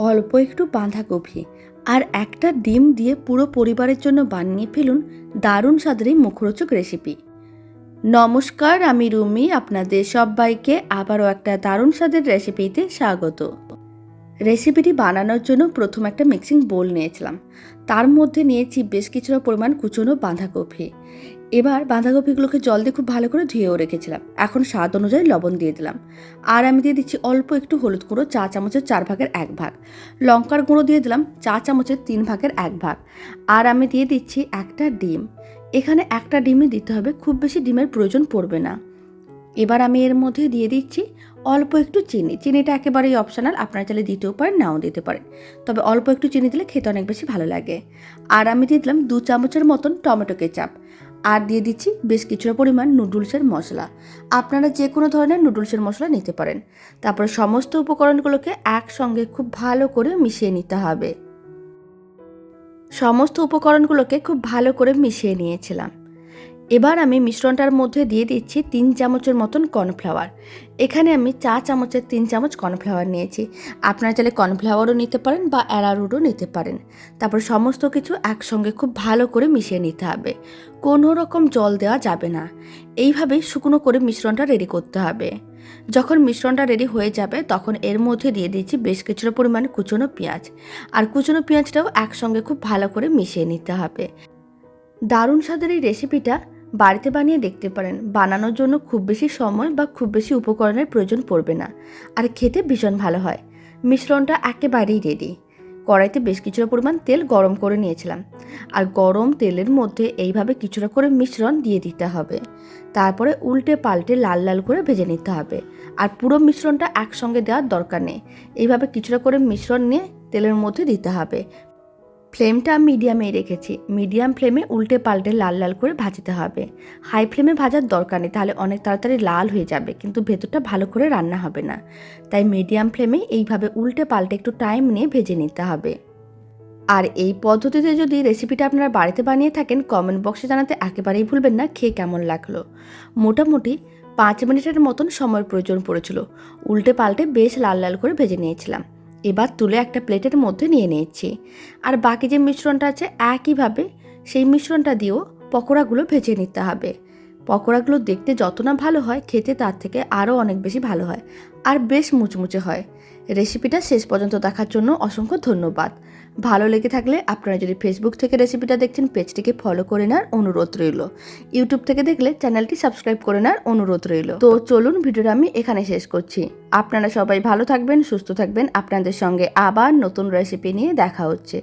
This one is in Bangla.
অল্প একটু বাঁধাকপি আর একটা ডিম দিয়ে পুরো পরিবারের জন্য বানিয়ে ফেলুন দারুণ স্বাদের মুখরোচক রেসিপি নমস্কার, আমি রুমি। আপনাদের সবাইকে আবারও একটা দারুণ স্বাদের রেসিপিতে স্বাগত। রেসিপিটি বানানোর জন্য প্রথম একটা মিক্সিং বোল নিয়েছিলাম। তার মধ্যে নিয়েছি বেশ কিছুটা পরিমাণ কুচনো বাঁধাকপি। এবার বাঁধাকপিগুলোকে জল দিয়ে খুব ভালো করে ধুয়েও রেখেছিলাম। এখন স্বাদ অনুযায়ী লবণ দিয়ে দিলাম। আর আমি দিয়ে দিচ্ছি অল্প একটু হলুদ গুঁড়ো, চা চামচের চার ভাগের এক ভাগ। লঙ্কার গুঁড়ো দিয়ে দিলাম, চা চামচের তিন ভাগের এক ভাগ। আর আমি দিয়ে দিচ্ছি একটা ডিম। এখানে একটা ডিমই দিতে হবে, খুব বেশি ডিমের প্রয়োজন পড়বে না। এবার আমি এর মধ্যে দিয়ে দিচ্ছি অল্প একটু চিনি। চিনিটা একেবারেই অপশনাল আপনারা চাইলে দিতেও পারেন, নাও দিতে পারেন। তবে অল্প একটু চিনি দিলে খেতে অনেক বেশি ভালো লাগে। আর আমি দিয়ে দিলাম দু চামচের মতন টমেটো কেচাপ। আর দিয়ে দিচ্ছি বেশ কিছুটা পরিমাণ নুডলসের মশলা। আপনারা যে কোনো ধরনের নুডলসের মশলা নিতে পারেন। তারপরে সমস্ত উপকরণগুলোকে একসঙ্গে খুব ভালো করে মিশিয়ে নিতে হবে। সমস্ত উপকরণগুলোকে খুব ভালো করে মিশিয়ে নিয়েছিলাম। এবার আমি মিশ্রণটার মধ্যে দিয়ে দিচ্ছি তিন চামচের মতন কর্নফ্লাওয়ার। এখানে আমি চা চামচের তিন চামচ কর্নফ্লাওয়ার নিয়েছি। আপনারা চাইলে কর্নফ্লাওয়ারও নিতে পারেন বা অ্যারারুটও নিতে পারেন। তারপর সমস্ত কিছু একসঙ্গে খুব ভালো করে মিশিয়ে নিতে হবে। কোনো রকম জল দেওয়া যাবে না। এইভাবে শুকনো করে মিশ্রণটা রেডি করতে হবে। যখন মিশ্রণটা রেডি হয়ে যাবে, তখন এর মধ্যে দিয়ে দিচ্ছি বেশ কিছুটা পরিমাণ কুচনো পেঁয়াজ। আর কুচনো পেঁয়াজটাও একসঙ্গে খুব ভালো করে মিশিয়ে নিতে হবে। দারুণ স্বাদের এই রেসিপিটা বাড়িতে বানিয়ে দেখতে পারেন। বানানোর জন্য খুব বেশি সময় বা খুব বেশি উপকরণের প্রয়োজন পড়বে না। আর খেতে ভীষণ ভালো হয়। মিশ্রণটা একেবারেই রেডি কড়াইতে বেশ কিছুটা পরিমাণ তেল গরম করে নিয়েছিলাম। আর গরম তেলের মধ্যে এইভাবে কিছুটা করে মিশ্রণ দিয়ে দিতে হবে। তারপরে উল্টে পাল্টে লাল লাল করে ভেজে নিতে হবে। আর পুরো মিশ্রণটা একসঙ্গে দেওয়ার দরকার নেই। এইভাবে কিছুটা করে মিশ্রণ নিয়ে তেলের মধ্যে দিতে হবে। ফ্লেমটা আমি মিডিয়ামেই রেখেছি। মিডিয়াম ফ্লেমে উল্টে পাল্টে লাল লাল করে ভাজতে হবে। হাই ফ্লেমে ভাজার দরকার নেই, তাহলে অনেক তাড়াতাড়ি লাল হয়ে যাবে, কিন্তু ভেতরটা ভালো করে রান্না হবে না। তাই মিডিয়াম ফ্লেমে এইভাবে উল্টে পাল্টে একটু টাইম নিয়ে ভেজে নিতে হবে। আর এই পদ্ধতিতে যদি রেসিপিটা আপনারা বাড়িতে বানিয়ে থাকেন, কমেন্ট বক্সে জানাতে একেবারেই ভুলবেন না, খেয়ে কেমন লাগল? মোটামুটি পাঁচ মিনিটের মতন সময়ের প্রয়োজন পড়েছিল। উল্টে পাল্টে বেশ লাল লাল করে ভেজে নিয়েছিলাম। এবার তুলে একটা প্লেটের মধ্যে নিয়ে নিয়েছি। আর বাকি যে মিশ্রণটা আছে একইভাবে সেই মিশ্রণটা দিয়েও পকোড়াগুলো ভেজে নিতে হবে। পকোড়াগুলো দেখতে যত না ভালো হয়, খেতে তার থেকে আরও অনেক বেশি ভালো হয় আর বেশ মুচমুচে হয়। রেসিপিটা শেষ পর্যন্ত দেখার জন্য অসংখ্য ধন্যবাদ। ভালো লেগে থাকলে আপনারা যদি ফেসবুক থেকে রেসিপিটা দেখছেন, পেজটিকে ফলো করে নেওয়ার অনুরোধ রইল। ইউটিউব থেকে দেখলে চ্যানেলটি সাবস্ক্রাইব করে নেওয়ার অনুরোধ রইল। তো চলুন ভিডিওটা আমি এখানে শেষ করছি। আপনারা সবাই ভালো থাকবেন, সুস্থ থাকবেন। আপনাদের সঙ্গে আবার নতুন রেসিপি নিয়ে দেখা হচ্ছে।